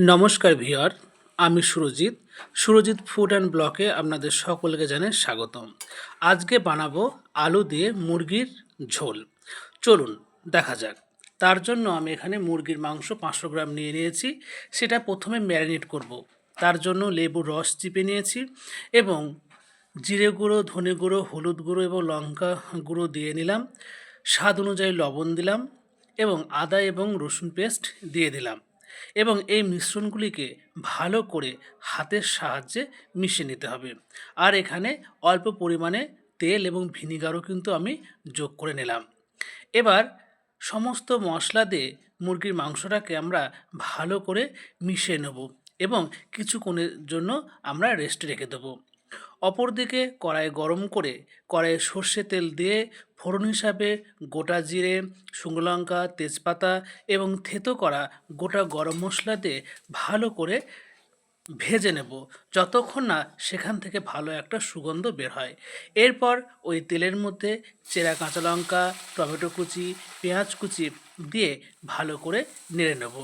নমস্কার ভিওর আমি Surajit. Surajit food and ব্লকে আপনাদের সকলকে জানাই স্বাগতম। আজকে বানাবো আলু দিয়ে মুরগির ঝোল। চলুন, দেখা যাক। তার জন্য আমি এখানে মুরগির মাংস পাঁচশো গ্রাম নিয়ে নিয়েছি। সেটা প্রথমে ম্যারিনেট করব। তার জন্য লেবুর রস চিপে নিয়েছি এবং জিরে গুঁড়ো, ধনে গুঁড়ো, হলুদ গুঁড়ো এবং লঙ্কা গুঁড়ো দিয়ে নিলাম। স্বাদ অনুযায়ী লবণ দিলাম এবং আদা এবং রসুন পেস্ট দিয়ে দিলাম। এবং এই মিশ্রণগুলিকে ভালো করে হাতের সাহায্যে মিশিয়ে নিতে হবে। আর এখানে অল্প পরিমাণে তেল এবং ভিনিগারও কিন্তু আমি যোগ করে নিলাম। এবার সমস্ত মশলা দিয়ে মুরগির মাংসটাকে আমরা ভালো করে মিশিয়ে নেব এবং কিছুক্ষণের জন্য আমরা রেস্টে রেখে দেবো। অপরদিকে কড়াই গরম করে কড়াইয়ে সর্ষে তেল দিয়ে ফোড়ন হিসাবে গোটা জিরে, শুকনো লঙ্কা, তেজপাতা এবং থেতো করা গোটা গরম মশলা দিয়ে ভালো করে ভেজে নেব। যতক্ষণ না সেখান থেকে ভালো একটা সুগন্ধ বের হয়। এরপর ওই তেলের মধ্যে চেরা কাঁচা লঙ্কা, টমেটো কুচি, পেঁয়াজ কুচি দিয়ে ভালো করে নেড়ে নেব।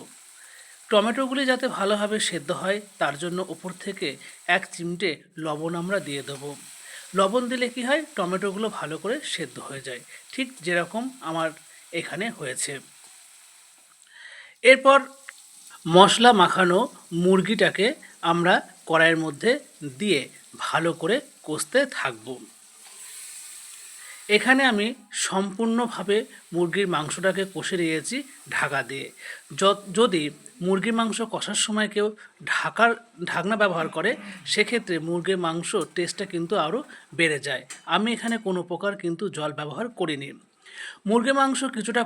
টমেটোগুলি যাতে ভালোভাবে সেদ্ধ হয়, তার জন্য উপর থেকে এক চিমটে লবণ আমরা দিয়ে দেবো। লবণ দিলে কি হয়? টমেটোগুলো ভালো করে সেদ্ধ হয়ে যায়। ঠিক যেরকম আমার এখানে হয়েছে। এরপর মশলা মাখানো মুরগিটাকে আমরা কড়াইয়ের মধ্যে দিয়ে ভালো করে কষতে থাকব। এখানে আমি সম্পূর্ণভাবে মুরগির মাংসটাকে কষে নিয়েছি ঢাকা দিয়ে। যদি মুরগির মাংস কষার সময় কেউ ঢাকার, ঢাকনা ব্যবহার করে, সেক্ষেত্রে মুরগির মাংস টেস্টটা কিন্তু আরও বেড়ে যায়। আমি এখানে কোনো প্রকার কিন্তু জল ব্যবহার করিনি। মুরগির মাংস কিছুটা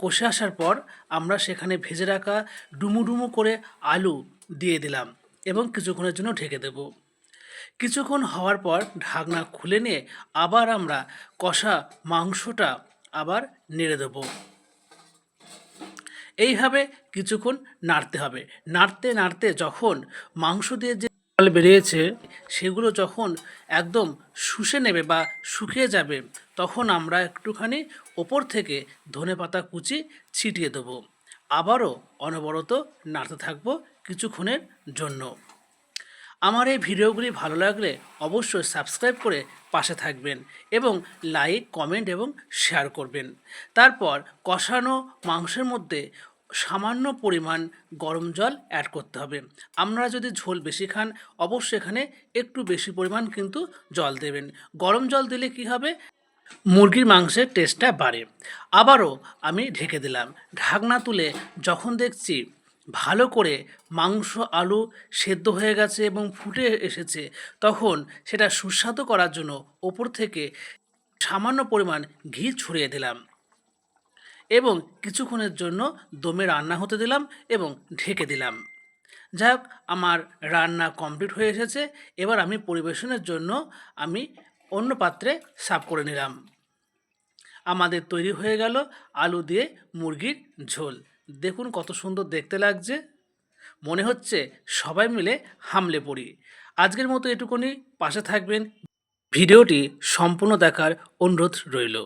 কষে আসার পর আমরা সেখানে ভেজে রাখা ডুমু ডুমু করে আলু দিয়ে দিলাম এবং কিছুক্ষণের জন্য ঢেকে দেবো। কিছুক্ষণ হওয়ার পর ঢাকনা খুলে নিয়ে আবার আমরা কষা মাংসটা আবার নেড়ে দেবো। এইভাবে কিছুক্ষণ নাড়তে হবে। নাড়তে নাড়তে যখন মাংস দিয়ে যে জল বেরিয়েছে, সেগুলো যখন একদম শুষে নেবে বা শুকিয়ে যাবে, তখন আমরা একটুখানি ওপর থেকে ধনে পাতা কুচি ছিটিয়ে দেবো। আবারও অনবরত নাড়তে থাকব কিছুক্ষণের জন্য। আমার এই ভিডিওগুলি ভালো লাগলে অবশ্যই সাবস্ক্রাইব করে পাশে থাকবেন এবং লাইক, কমেন্ট এবং শেয়ার করবেন। তারপর কষানো মাংসের মধ্যে সামান্য পরিমাণ গরম জল অ্যাড করতে হবে। আমরা যদি ঝোল বেশি খান, অবশ্যই এখানে একটু বেশি পরিমাণ কিন্তু জল দেবেন। গরম জল দিলে কি হবে? মুরগির মাংসের টেস্টটা বাড়ে। আবারও আমি ঢেকে দিলাম। ঢাকনা তুলে যখন দেখছি ভালো করে মাংস, আলু সেদ্ধ হয়ে গেছে এবং ফুটে এসেছে, তখন সেটা সুস্বাদু করার জন্য ওপর থেকে সামান্য পরিমাণ ঘি ছড়িয়ে দিলাম এবং কিছুক্ষণের জন্য দমে রান্না হতে দিলাম এবং ঢেকে দিলাম। যাই আমার রান্না কমপ্লিট হয়ে এসেছে। এবার আমি পরিবেশনের জন্য আমি অন্য পাত্রে সাফ করে নিলাম। আমাদের তৈরি হয়ে গেল আলু দিয়ে মুরগির ঝোল। দেখুন কত সুন্দর দেখতে লাগছে। মনে হচ্ছে সবাই মিলে হামলে পড়ি। আজকের মতো এটুকুনি। পাশে থাকবেন। ভিডিওটি সম্পূর্ণ দেখার অনুরোধ রইল।